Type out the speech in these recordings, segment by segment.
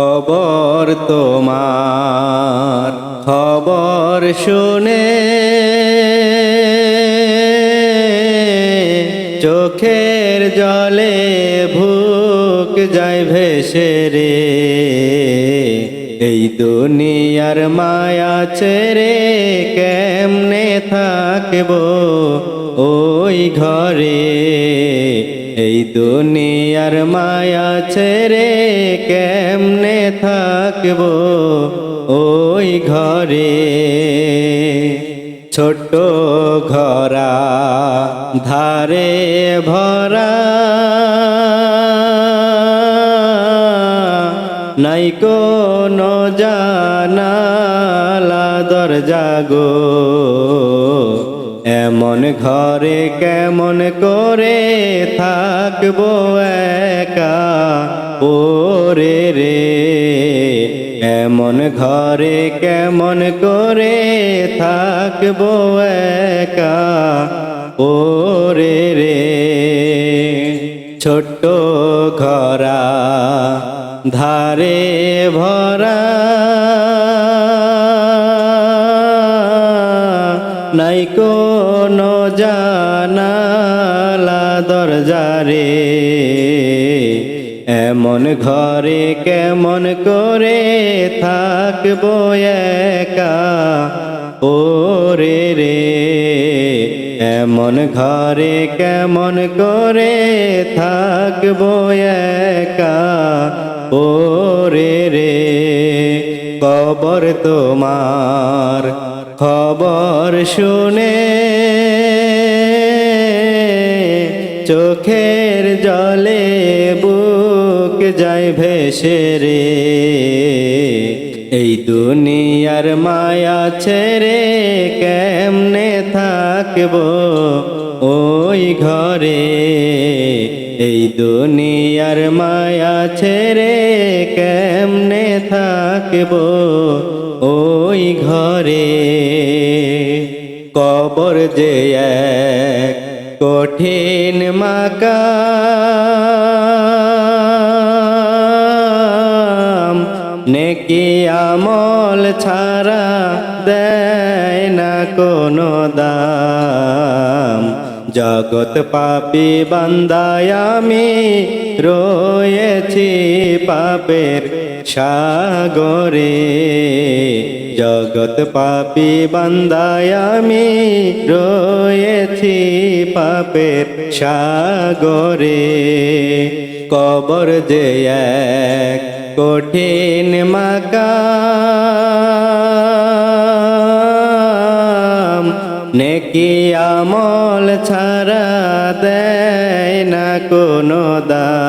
খবর তোমার, খবর শুনে চোখের জলে ভুক যায় ভেসে রে। এই দুনিয়ার মায়া ছেড়ে কেমনে থাকব ওই ঘরে? এই দুনিয়ার মায়া ছেড়ে কেমনে থাকব? ওই ঘরে ছোট্ট ঘরা, ধারে ভরা। নাই কোনো জানালা, দরজা গো। এমন ঘরে কেমন করে থাকব একা? ওরে রে রে এমন ঘরে কেমন করে থাকব একা? ওরে রে, ছোট্ট ঘরা ধারে ভরা দরজারে। এমন ঘরে কেমন করে থাকব একা? ওরে রে রে এমন ঘরে কেমন করে থাকব একা? ওরে রে কবর তোমার, খবর শুনে চোখের জলে বুক যায় ভেসে রে। এই দুনিয়ার মায়া ছেড়ে কেমনে থাকব ওই ঘরে? এই দুনিয়ার মায়া ছেড়ে কেমনে থাকব ওই ঘরে? কবর যে এক কঠিন মাকাম নেকি আমল ছাড়া দেয় না কোনো দাম। জগৎ পাপি বান্দায় আমি রয়েছি পাপের সাগরে। জগৎ পাপি বান্দায় আমি রয়েছি পাপের সাগরে। কবর যে এক কঠিন মাকাম। নেকি আমল ছাড়া দেয় না কোনো দাম।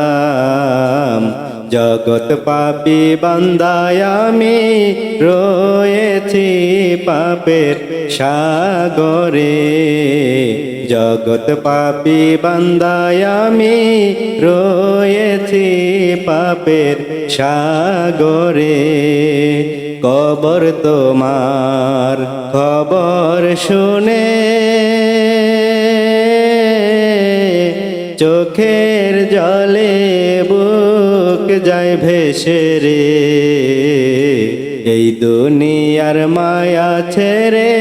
জগৎ পাপি বান্দায় আমি রয়েছি পাপের সাগরে। জগৎ পাপি বান্দায় আমি রয়েছি পাপের সাগরে। কবর তোমার খবর শুনে চোখের জলে বুক যায় ভেসে রে। এই দুনিয়ার মায়া ছেড়ে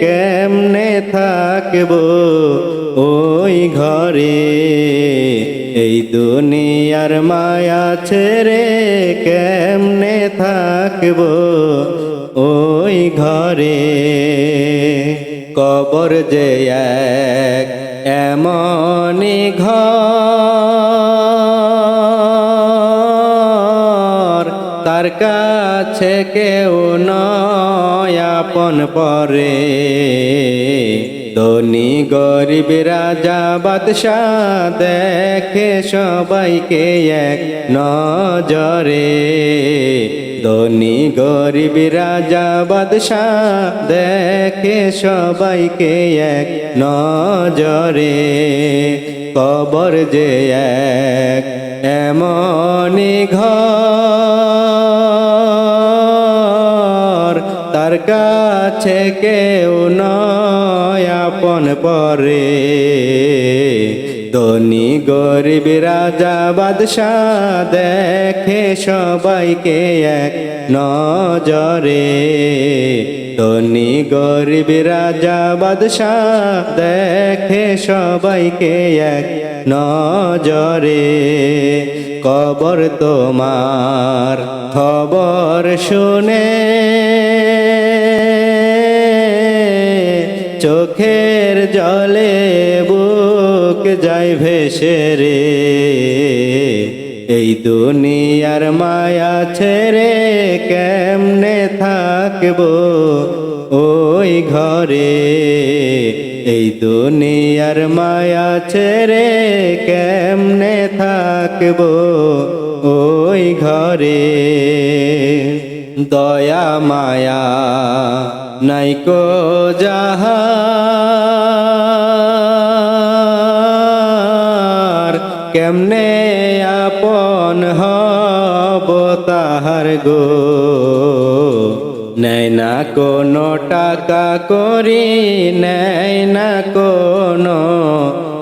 কেমনে থাকব ওই ঘরে? এই দুনিয়ার মায়া ছেড়ে কেমনে থাকব ওই ঘরে? কবর যে এক, এমনই ঘর। তার কাছে কেউ নয় আপন পরে। ধনী গরিব রাজা বাদশাহ দেখে সবাইকে এক নজরে। ধনী গরিব রাজা বাদশাহ দেখে সবাইকে এক নজরে। কবর যে এক, এমনই ঘর কাছে কেউ নয় আপন পরে। ধনী গরিব রাজা বাদশাহ দেখে সবাইকে এক নজরে। ধনী গরিব রাজা বাদশাহ দেখে সবাইকে এক নজরে। কবর তোমার খবর শুনে চোখের জলে বুক যাই ভেসে রে। এই দুনিয়ার মায়া ছেড়ে কেমনে থাকব ওই ঘরে? এই দুনিয়ার মায়া ছেড়ে কেমনে থাকব ওই ঘরে? দয়া মায়া নাইকো যাহার। কেমনে আপন হব তাহার গো? নেয় না কোনো টাকা করি, নেয় না কোনো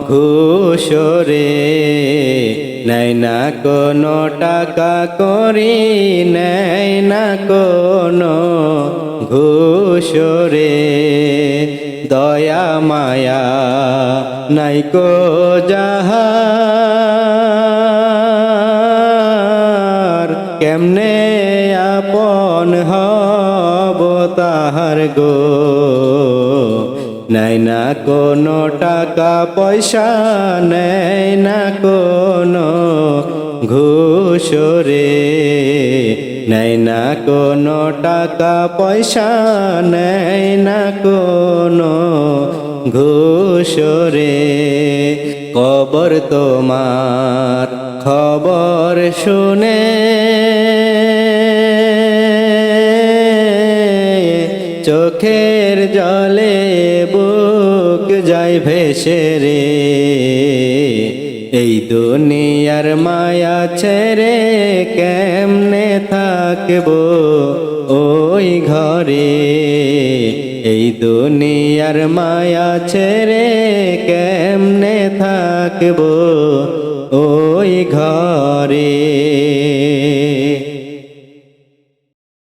ঘুষরে। নেয় না কোনো টাকা করি, নেয় না কোনো ঘুষরে দয়া, মায়া নাইকো যাহার। কেমনে আপন হব তাহার গো? নাই না কোনো টাকা, পয়সা, নেই না কোনো ঘুষরে। নেই না কোনো টাকা, পয়সা, নেই না কোনো ঘুষরে। কবর তোমার খবর শুনে। চোখের জলে বুক যাই ভেসে রে। এই দুনিয়ার মায়া ছেড়ে কেমনে থাকব ওই ঘরে। এই দুনিয়ার মায়া ছেড়ে কেমনে থাকব ওই ঘরে?